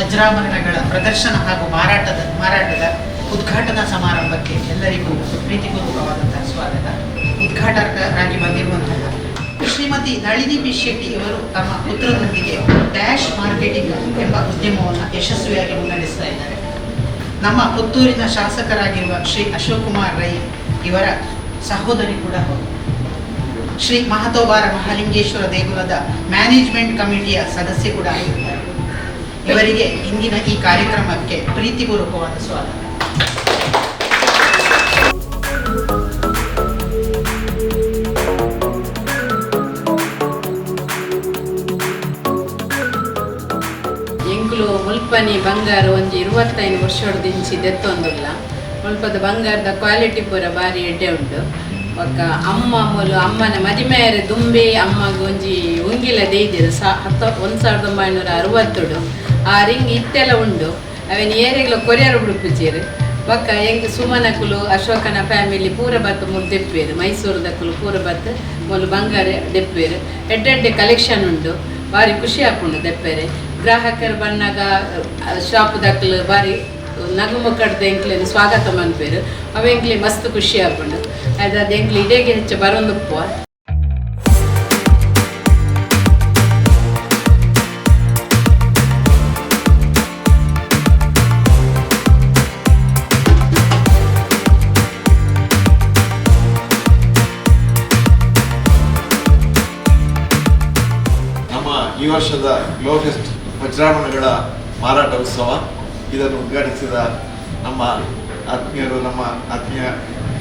ವಜ್ರಾಭರಣಗಳ ಪ್ರದರ್ಶನ ಹಾಗೂ ಮಾರಾಟದ ಮಾರಾಟದ ಉದ್ಘಾಟನಾ ಸಮಾರಂಭಕ್ಕೆ ಎಲ್ಲರಿಗೂ ಪ್ರೀತಿಪೂರ್ವಕವಾದಂತಹ ಸ್ವಾಗತ. ಉದ್ಘಾಟಕರಾಗಿ ಬಂದಿರುವಂತಹ ಶ್ರೀಮತಿ ನಳಿನಿ ಶೆಟ್ಟಿ ಅವರು ತಮ್ಮ ಪುತ್ರರೊಂದಿಗೆ ಡ್ಯಾಶ್ ಮಾರ್ಕೆಟಿಂಗ್ ಎಂಬ ಉದ್ಯಮವನ್ನು ಯಶಸ್ವಿಯಾಗಿ ಮುನ್ನಡೆಸ್ತಾ ಇದ್ದಾರೆ. ನಮ್ಮ ಪುತ್ತೂರಿನ ಶಾಸಕರಾಗಿರುವ ಶ್ರೀ ಅಶೋಕ್ ಕುಮಾರ್ ರೈ ಇವರ ಸಹೋದರಿ ಕೂಡ ಹೌದು ಶ್ರೀ ಮಹತೋಬಾರ ಮಹಾಲಿಂಗೇಶ್ವರ ದೇಗುಲದ ಮ್ಯಾನೇಜ್ಮೆಂಟ್ ಕಮಿಟಿಯ ಸದಸ್ಯ ಕೂಡ ಆಗಿದ್ದಾರೆ. ಇವರಿಗೆ ಇಂದಿನ ಈ ಕಾರ್ಯಕ್ರಮಕ್ಕೆ ಪ್ರೀತಿಪೂರ್ವಕವಾದ ಸ್ವಾಗತ. ಮುಲ್ಪನಿ ಬಂಗಾರ ಒಂಜಿ ಇರುವತ್ತೈದು ವರ್ಷದಿಂಚಿ ದೆತ್ತೊಂದುಲ್ಲ ಮುಲ್ಪದ ಬಂಗಾರದ ಕ್ವಾಲಿಟಿ ಪೂರ ಬಾರಿ ಎಡ್ಡೆ ಉಂಟು. ಒಕ್ಕ ಅಮ್ಮ ಮೂಲು ಅಮ್ಮನ ಮದಿಮೆಯರೆ ದುಂಬೆ ಅಮ್ಮಗೊಂಜಿ ಉಂಗಿಲ ದೇಯ್ದಿರು ಸಾ ಹತ್ತ ಒಂದು ಸಾವಿರದ ಒಂಬೈನೂರ ಅರವತ್ತುಡು. ಆ ರಿಂಗ್ ಇತ್ತೆಲ್ಲ ಉಂಡು. ಅವೇನು ಏರೆಗ್ಲ ಕೊರಿಯರ್ ಉಡುಪುಜೀರು ಪಕ್ಕ ಎಂಗ್ ಸುಮನಕುಲು ಅಶೋಕನ ಫ್ಯಾಮಿಲಿ ಪೂರ ಬತ್ತು ಮೂಲು ದೆಪ್ಪೇರು. ಮೈಸೂರದಕ್ಕುಲು ಪೂರ ಬತ್ತು ಮೂಲು ಬಂಗಾರ ದೆಪ್ಪೇರು. ಎಡ್ಡೆಡ್ಡೆ ಕಲೆಕ್ಷನ್ ಉಂಡು. ಭಾರಿ ಖುಷಿ ಹಾಕೊಂಡು ದೆಪ್ಪೆರೆ. ಗ್ರಾಹಕರು ಬಣ್ಣಗ ಶಾಪ್ ದಕ್ಕಲು ಬಾರಿ ನಗು ಮುಖಡ್ದ ಎಂಕ್ಲೇನು ಸ್ವಾಗತ ಮನ್ಪೇರು ಅವ ಮಸ್ತ್ ಖುಷಿ ಆಪುಂಡು. ಅದಾದ ಎಂಕ್ಲಿ ಇಡೇಗೆ ಹೆಚ್ಚು ಬರೊಂದುಪ್ಪು ಈ ವರ್ಷದ ಗ್ಲೋ ಫೆಸ್ಟ್ ವಜ್ರಾಭರಣಗಳ ಮಾರಾಟ ಉತ್ಸವ. ಇದನ್ನು ಉದ್ಘಾಟಿಸಿದ ನಮ್ಮ ಆತ್ಮೀಯರು, ನಮ್ಮ ಆತ್ಮೀಯ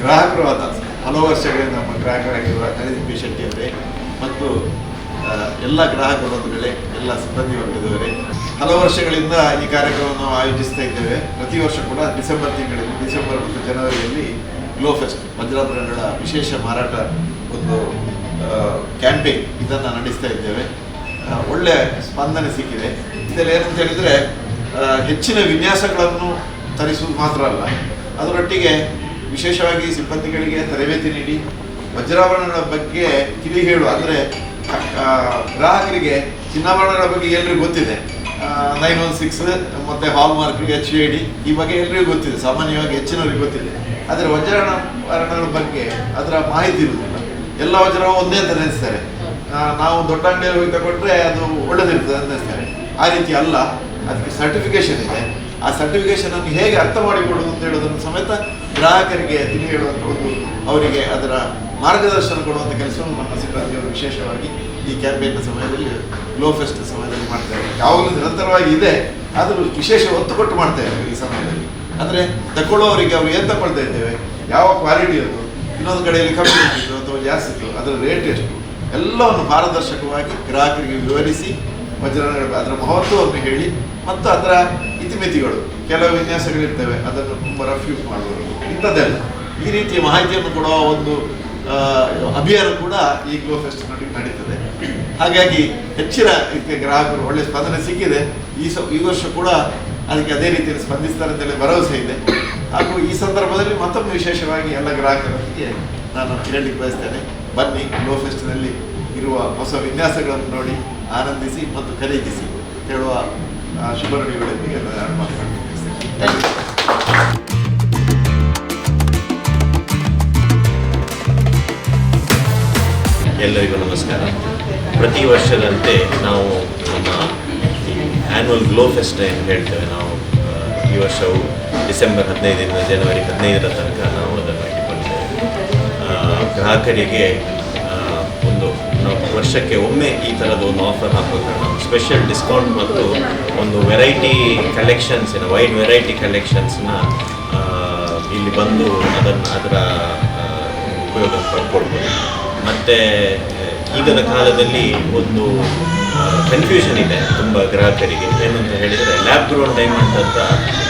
ಗ್ರಾಹಕರು ಆದ ಹಲವು ವರ್ಷಗಳಿಂದ ನಮ್ಮ ಗ್ರಾಹಕರಾಗಿರುವ ನಳಿನ್ ಪಿ ಶೆಟ್ಟಿ ಅವರೇ ಮತ್ತು ಎಲ್ಲ ಗ್ರಾಹಕ ಬಂಧುಗಳೇ, ಎಲ್ಲ ಸಿಬ್ಬಂದಿ ವರ್ಗದವರೇ. ಹಲವು ವರ್ಷಗಳಿಂದ ಈ ಕಾರ್ಯಕ್ರಮವನ್ನು ನಾವು ಆಯೋಜಿಸ್ತಾ ಇದ್ದೇವೆ. ಪ್ರತಿ ವರ್ಷ ಕೂಡ ಡಿಸೆಂಬರ್ ತಿಂಗಳಲ್ಲಿ, ಡಿಸೆಂಬರ್ ಮತ್ತು ಜನವರಿಯಲ್ಲಿ ಗ್ಲೋ ಫೆಸ್ಟ್ ವಜ್ರಾಭರಣಗಳ ವಿಶೇಷ ಮಾರಾಟ ಒಂದು ಕ್ಯಾಂಪೇನ್ ಇದನ್ನು ನಡೆಸ್ತಾ ಇದ್ದೇವೆ. ಒಳ್ಳೆ ಸ್ಪಂದನೆ ಸಿಕ್ಕಿದೆ. ಇದೆಲ್ಲ ಏನಂತ ಹೇಳಿದರೆ ಹೆಚ್ಚಿನ ವಿನ್ಯಾಸಗಳನ್ನು ತರಿಸುವುದು ಮಾತ್ರ ಅಲ್ಲ. ಅದರೊಟ್ಟಿಗೆ ವಿಶೇಷವಾಗಿ ಸಿಬ್ಬಂದಿಗಳಿಗೆ ತರಬೇತಿ ನೀಡಿ, ವಜ್ರಾಭರಣಗಳ ಬಗ್ಗೆ ತಿಳಿ ಹೇಳುವ, ಅಂದರೆ ಗ್ರಾಹಕರಿಗೆ ಚಿನ್ನಾಭರಣಗಳ ಬಗ್ಗೆ ಎಲ್ರಿಗೂ ಗೊತ್ತಿದೆ. ನೈನ್ ಒನ್ ಸಿಕ್ಸ್ ಮತ್ತು hallmark H A D ಈ ಬಗ್ಗೆ ಎಲ್ರಿಗೂ ಗೊತ್ತಿದೆ. ಸಾಮಾನ್ಯವಾಗಿ ಹೆಚ್ಚಿನವ್ರಿಗೆ ಗೊತ್ತಿದೆ. ಆದರೆ ವಜ್ರಾಭರಣಗಳ ಬಗ್ಗೆ ಅದರ ಮಾಹಿತಿ ಇರುವುದಿಲ್ಲ. ಎಲ್ಲ ವಜ್ರವು ಒಂದೇ ಅಂತ ನೆನೆಸ್ತಾರೆ. ನಾವು ದೊಡ್ಡ ಅಂಗಡಿಯಲ್ಲಿ ಹೋಗಿ ತಗೊಂಡ್ರೆ ಅದು ಒಳ್ಳೆದಿರ್ತದೆ ಅಂತ ನೆನೆಸ್ತಾರೆ ಆ ರೀತಿ ಅಲ್ಲ, ಅದಕ್ಕೆ ಸರ್ಟಿಫಿಕೇಶನ್ ಇದೆ. ಆ ಸರ್ಟಿಫಿಕೇಶನ್ ಅನ್ನು ಹೇಗೆ ಅರ್ಥ ಮಾಡಿಕೊಡುವುದು ಅಂತ ಹೇಳೋದನ್ನು ಸಮೇತ ಗ್ರಾಹಕರಿಗೆ ತಿಳಿ ಹೇಳುವಂಥ ಒಂದು ಅವರಿಗೆ ಅದರ ಮಾರ್ಗದರ್ಶನ ಕೊಡುವಂಥ ಕೆಲಸವನ್ನು ನಮ್ಮ ಸಿಬ್ಬಂದಿಯವರು ವಿಶೇಷವಾಗಿ ಈ ಕ್ಯಾಂಪೇನ್ನ ಸಮಯದಲ್ಲಿ ಗ್ಲೋ ಫೆಸ್ಟ್ ಸಮಯದಲ್ಲಿ ಮಾಡ್ತಾರೆ ಯಾವಾಗಲೂ ನಿರಂತರವಾಗಿ ಇದೆ, ಆದರೂ ವಿಶೇಷ ಒತ್ತು ಕೊಟ್ಟು ಮಾಡ್ತಾ ಇದ್ದೇವೆ ಈ ಸಮಯದಲ್ಲಿ. ಅಂದರೆ ತಗೊಳ್ಳೋರಿಗೆ ಅವರು ಏನು ತಗೊಳ್ತಾ ಇದ್ದೇವೆ? ಯಾವ ಕ್ವಾಲಿಟಿ ಅದು? ಇನ್ನೊಂದು ಕಡೆಯಲ್ಲಿ ಕಮ್ಮಿ ಇತ್ತು ಅಥವಾ ಜಾಸ್ತಿ ಇತ್ತು ಅದರ ರೇಟ್ ಎಷ್ಟು? ಎಲ್ಲವನ್ನು ಪಾರದರ್ಶಕವಾಗಿ ಗ್ರಾಹಕರಿಗೆ ವಿವರಿಸಿ ವಜ್ರಗಳ ಅದರ ಮಹತ್ವವನ್ನು ಹೇಳಿ ಮತ್ತು ಅದರ ಇತಿಮಿತಿಗಳು ಕೆಲವು ವಿನ್ಯಾಸಗಳಿರ್ತವೆ, ಅದನ್ನು ತುಂಬ ರಫ್ಯೂಸ್ ಮಾಡುವುದು ಇಂಥದ್ದೆಲ್ಲ. ಈ ರೀತಿಯ ಮಾಹಿತಿಯನ್ನು ಕೊಡುವ ಒಂದು ಅಭಿಯಾನ ಕೂಡ ಈ ಗ್ಲೋ ಫೆಸ್ಟ್ ನಡೀತದೆ. ಹಾಗಾಗಿ ಹೆಚ್ಚಿನ ರೀತಿಯ ಗ್ರಾಹಕರು, ಒಳ್ಳೆ ಸ್ಪಂದನೆ ಸಿಕ್ಕಿದೆ. ಈ ಸ, ಈ ವರ್ಷ ಕೂಡ ಅದಕ್ಕೆ ಅದೇ ರೀತಿಯಲ್ಲಿ ಸ್ಪಂದಿಸ್ತಾರೆ ಅಂತೇಳಿ ಭರವಸೆ ಇದೆ. ಹಾಗೂ ಈ ಸಂದರ್ಭದಲ್ಲಿ ಮತ್ತೊಮ್ಮೆ ವಿಶೇಷವಾಗಿ ಎಲ್ಲ ಗ್ರಾಹಕರೊಂದಿಗೆ ನಾನು ಹೇಳಲಿಕ್ಕೆ ಬಯಸ್ತೇನೆ. ಬನ್ನಿ ಗ್ಲೋ ಫೆಸ್ಟ್ನಲ್ಲಿ ಇರುವ ಹೊಸ ವಿನ್ಯಾಸಗಳನ್ನು ನೋಡಿ ಆನಂದಿಸಿ ಮತ್ತು ಖರೀದಿಸಿ ಹೇಳುವ ಆ, ಶುಭ ನುಡಿಗಳೊಂದಿಗೆ ನಾನು ಮಾತನಾಡ್ತೀನಿ. ಎಲ್ಲರಿಗೂ ನಮಸ್ಕಾರ. ಪ್ರತಿ ವರ್ಷದಂತೆ ನಾವು ನಮ್ಮ ಆ್ಯನ್ಯುವಲ್ ಗ್ಲೋ ಫೆಸ್ಟ್ ಏನು ಹೇಳ್ತೇವೆ ನಾವು ಈ ವರ್ಷವು ಡಿಸೆಂಬರ್ ಹದಿನೈದರಿಂದ ಜನವರಿ ಹದಿನೈದರ ತನಕ ನಾವು ಅದನ್ನು ಇಟ್ಟುಕೊಂಡಿದ್ದೇವೆ ಆ, ಗ್ರಾಹಕರಿಗೆ ವರ್ಷಕ್ಕೆ ಒಮ್ಮೆ ಈ ಥರದ ಒಂದು ಆಫರ್ ಹಾಕುವ ಸ್ಪೆಷಲ್ ಡಿಸ್ಕೌಂಟ್ ಮತ್ತು ಒಂದು ವೆರೈಟಿ ಕಲೆಕ್ಷನ್ಸಿನ ವೈಡ್ ವೆರೈಟಿ ಕಲೆಕ್ಷನ್ಸ್ನ ಇಲ್ಲಿ ಬಂದು ಅದನ್ನು ಅದರ ಉಪಯೋಗ ಪಡ್ಕೊಳ್ಬೋದು. ಮತ್ತು, ಈಗಿನ ಕಾಲದಲ್ಲಿ ಒಂದು ಕನ್ಫ್ಯೂಷನ್ ಇದೆ ತುಂಬ ಗ್ರಾಹಕರಿಗೆ. ಏನಂತ ಹೇಳಿದರೆ ಲ್ಯಾಬ್ ಗ್ರೋನ್ ಡೈಮಂಡ್ ಅಂತ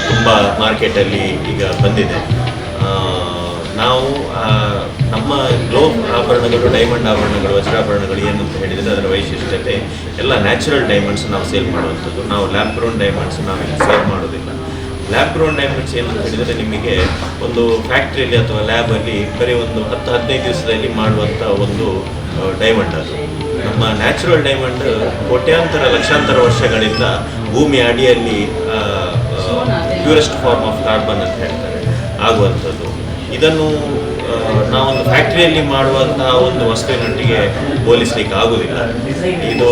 ತುಂಬ ಮಾರ್ಕೆಟಲ್ಲಿ ಈಗ ಬಂದಿದೆ. ನಾವು ನಮ್ಮ ಗ್ಲೋಬ್ ಆಭರಣಗಳು ಡೈಮಂಡ್ ಆಭರಣಗಳು, ವಜ್ರಾಭರಣಗಳು ಏನಂತ ಹೇಳಿದರೆ ಅದರ ವೈಶಿಷ್ಟ್ಯತೆ ಎಲ್ಲ ನ್ಯಾಚುರಲ್ ಡೈಮಂಡ್ಸ್ ನಾವು ಸೇಲ್ ಮಾಡುವಂಥದ್ದು. ನಾವು ಲ್ಯಾಬ್ ಗ್ರೋನ್ ಡೈಮಂಡ್ಸ್ ನಾವು ಇಲ್ಲಿ ಸೇಲ್ ಮಾಡೋದಿಲ್ಲ. ಲ್ಯಾಬ್ ಗ್ರೋನ್ ಡೈಮಂಡ್ಸ್ ಏನು ಅಂತ ಹೇಳಿದರೆ ನಿಮಗೆ ಒಂದು ಫ್ಯಾಕ್ಟ್ರಿಯಲ್ಲಿ ಅಥವಾ ಲ್ಯಾಬಲ್ಲಿ ಬರೀ ಒಂದು ಹತ್ತು, ಹದಿನೈದು ದಿವಸದಲ್ಲಿ ಮಾಡುವಂಥ ಒಂದು ಡೈಮಂಡ್ ಅದು. ನಮ್ಮ ನ್ಯಾಚುರಲ್ ಡೈಮಂಡ್ ಕೋಟ್ಯಾಂತರ, ಲಕ್ಷಾಂತರ ವರ್ಷಗಳಿಂದ ಭೂಮಿ ಅಡಿಯಲ್ಲಿ ಪ್ಯೂರೆಸ್ಟ್ ಫಾರ್ಮ್ ಆಫ್ ಕಾರ್ಬನ್ ಅಂತ ಹೇಳ್ತಾರೆ. ಆಗುವಂಥದ್ದು. ಇದನ್ನು ನಾವೊಂದು ಫ್ಯಾಕ್ಟ್ರಿಯಲ್ಲಿ ಮಾಡುವಂತಹ ಒಂದು ವಸ್ತುವಿನೊಟ್ಟಿಗೆ ಹೋಲಿಸ್ಲಿಕ್ಕೆ ಆಗುವುದಿಲ್ಲ ಇದು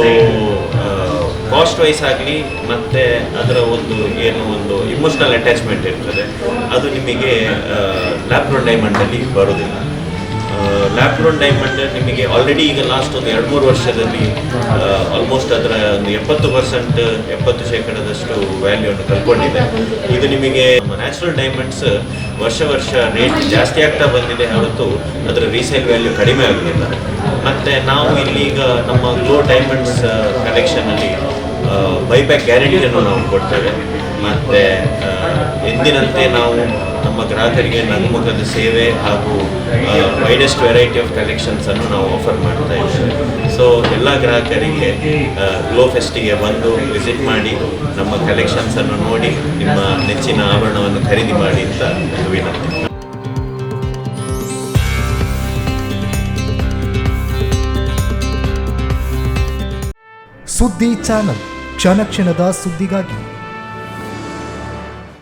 ಕಾಸ್ಟ್ ವೈಸ್ ಆಗಲಿ ಮತ್ತೆ ಅದರ ಒಂದು ಏನು ಒಂದು ಇಮೋಷನಲ್ ಅಟ್ಯಾಚ್ಮೆಂಟ್ ಇರ್ತದೆ, ಅದು ನಿಮಗೆ ಲ್ಯಾಪ್ರೋ ಡೈಮಂಡಲ್ಲಿ ಬರೋದಿಲ್ಲ. ಲ್ಯಾಪ್ರೋನ್ ಡೈಮಂಡ್ ನಿಮಗೆ ಆಲ್ರೆಡಿ ಈಗ ಲಾಸ್ಟ್ ಒಂದು ಎರಡು ಮೂರು ವರ್ಷದಲ್ಲಿ ಆಲ್ಮೋಸ್ಟ್ ಅದರ ಒಂದು ಎಪ್ಪತ್ತು ಪರ್ಸೆಂಟ್ ಎಪ್ಪತ್ತು ಶೇಕಡದಷ್ಟು ವ್ಯಾಲ್ಯೂವನ್ನು ಕಳ್ಕೊಂಡಿದೆ. ಇದು ನಿಮಗೆ ನ್ಯಾಚುರಲ್ ಡೈಮಂಡ್ಸ್ ವರ್ಷ ವರ್ಷ ರೇಟ್ ಜಾಸ್ತಿ ಆಗ್ತಾ ಬಂದಿದೆ ಹೊರತು ಅದರ ರೀಸೇಲ್ ವ್ಯಾಲ್ಯೂ ಕಡಿಮೆ ಆಗಲಿಲ್ಲ ಮತ್ತು ನಾವು ಇಲ್ಲಿ ಈಗ ನಮ್ಮ ಗ್ಲೋ ಡೈಮಂಡ್ಸ್ ಕಲೆಕ್ಷನಲ್ಲಿ ಬೈಬ್ಯಾಕ್ ಗ್ಯಾರಂಟಿಯನ್ನು ನಾವು ಕೊಡ್ತೇವೆ. ಮತ್ತು ಎಂದಿನಂತೆ ನಾವು ನಮ್ಮ ಗ್ರಾಹಕರಿಗೆ ನಗುಮುಖದ ಸೇವೆ ಹಾಗೂ ವೈಡೆಸ್ಟ್ ವೆರೈಟಿ ಆಫ್ ಕಲೆಕ್ಷನ್ಸನ್ನು ನಾವು ಆಫರ್ ಮಾಡ್ತಾ ಇದ್ದೇವೆ. ಸೊ ಎಲ್ಲ ಗ್ರಾಹಕರಿಗೆ ಗ್ಲೋ ಫೆಸ್ಟಿಗೆ ಬಂದು ವಿಸಿಟ್ ಮಾಡಿ, ನಮ್ಮ ಕಲೆಕ್ಷನ್ಸನ್ನು ನೋಡಿ, ನಿಮ್ಮ ನೆಚ್ಚಿನ ಆಭರಣವನ್ನು ಖರೀದಿ ಮಾಡಿ ಅಂತ ವಿನಂತಿ. ಸುದ್ದಿ ಚಾನಲ್, ಕ್ಷಣ ಕ್ಷಣದ ಸುದ್ದಿಗಾಗಿ.